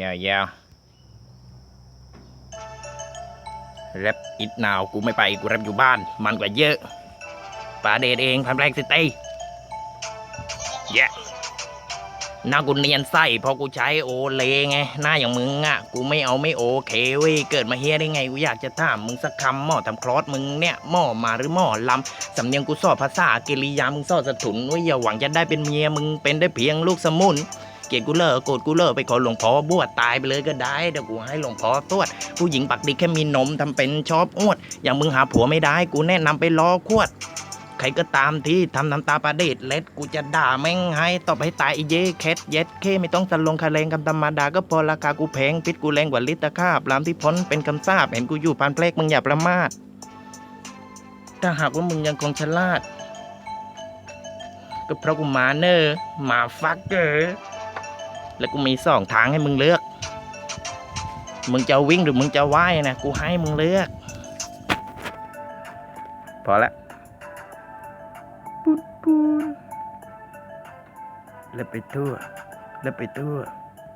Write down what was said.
ยาวๆแรปอิดนาวกูไม่ไปกูแรปอยู่บ้าน มันกว่าเยอะป่าเดทเองพันแรกสิตีเย้หน้ากูเนียนไส้พราะกูใช้โอเลไง หน้าอย่างมึงอะ กูไม่เอาไม่โอเคเว้ยเกิดมาเฮียได้ไง กูอยากจะถามมึงสักคำหม้อทำคลอสมึงเนี่ยหม้อมาหรือหม้อลำสำเนียงกูสอบภาษากิริยามึงสอบสถุนไว้ยอย่าหวังจะได้เป็นเมียมึงเป็นได้เพียงลูกสมุน เกลียดกูเลิกโกรธกูเลิกไปขอหลวงพ่อบวชตายไปเลยก็ได้เดี๋ยวกูให้หลวงพ่อตรวจผู้หญิงปักดิแค่มีนมทำเป็นชอบอวด อย่างมึงหาผัวไม่ได้กูแนะนำไปล้อขวดใครก็ตามที่ทำน้ำตาประเดชเล็ดกูจะด่าแม่งให้ตอบให้ตายไอเย่แคทเย็ดเคไม่ต้องสลงคาเลงคำธรรมดาก็พอราคากูแพงพิษกูแรงกว่าลิตรคาบลามที่พ้นเป็นคำสาบเห็นกูอยู่พันเพลกมึงอย่าประมาทถ้าหากว่ามึงยังคงฉลาด ก็เพราะกูมาเนอร์มาฟักเกอร์ แล้วกูมีสองทางให้มึงเลือก มึงจะวิ่งหรือมึงจะว่ายนะ กูให้มึงเลือก พอละปุ๊ดปุ๊ดแล้วไปทั่วแล้วไปทั่ว